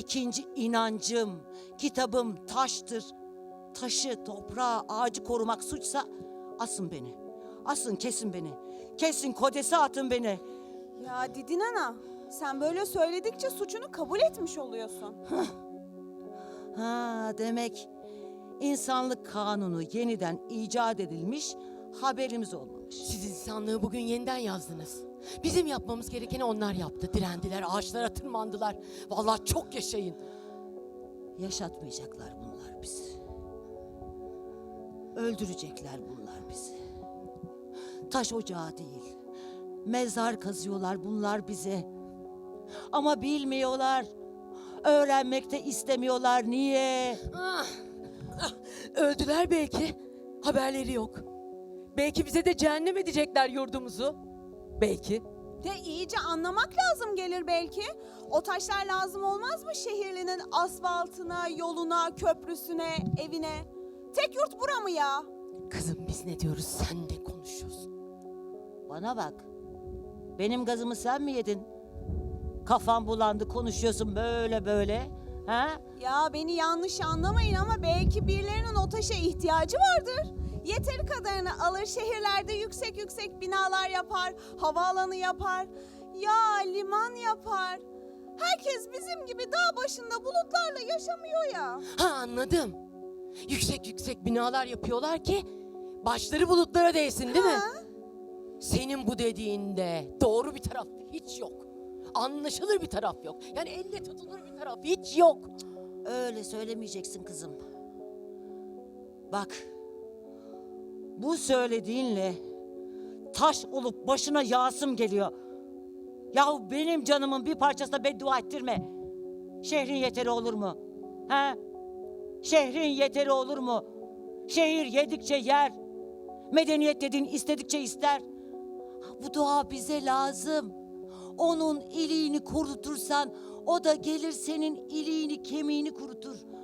İkinci inancım, kitabım taştır. Taşı, toprağı, ağacı korumak suçsa asın beni. Asın kesin beni. Kesin kodese atın beni. Ya Didin Ana, sen böyle söyledikçe suçunu kabul etmiş oluyorsun. Ha demek insanlık kanunu yeniden icat edilmiş haberimiz olmamış. Siz insanlığı bugün yeniden yazdınız. Bizim yapmamız gerekeni onlar yaptı. Direndiler, ağaçlara tırmandılar. Vallahi çok yaşayın. Yaşatmayacaklar bunlar bizi. Öldürecekler bunlar bizi. Taş ocağı değil. Mezar kazıyorlar bunlar bize. Ama bilmiyorlar. Öğrenmekte istemiyorlar. Niye? Ah, ah, Öldüler belki. Haberleri yok. Belki bize de cehennem edecekler yurdumuzu. Belki. De iyice anlamak lazım gelir belki. O taşlar lazım olmaz mı şehirlinin asfaltına, yoluna, köprüsüne, evine? Tek yurt bura mı ya? Kızım biz ne diyoruz sen ne konuşuyorsun? Bana bak. Benim gazımı sen mi yedin? Kafam bulandı konuşuyorsun böyle böyle. Ha? Ya beni yanlış anlamayın ama belki birilerinin o taşa ihtiyacı vardır. Yeteri kadarını alır şehirlerde yüksek yüksek binalar yapar, havaalanı yapar, ya liman yapar. Herkes bizim gibi dağ başında bulutlarla yaşamıyor ya. Ha anladım. Yüksek yüksek binalar yapıyorlar ki başları bulutlara değsin değil mi? Ha? Senin bu dediğinde doğru bir taraf hiç yok. Anlaşılır bir taraf yok. Yani elle tutulur bir taraf hiç yok. Öyle söylemeyeceksin kızım. Bak. Bu söylediğinle taş olup başına yağsım geliyor. Yahu benim canımın bir parçasına beddua ettirme. Şehrin yeteri olur mu? He? Şehrin yeteri olur mu? Şehir yedikçe yer. Medeniyet dediğin istedikçe ister. Bu dua bize lazım. Onun iliğini kurutursan o da gelir senin iliğini kemiğini kurutur.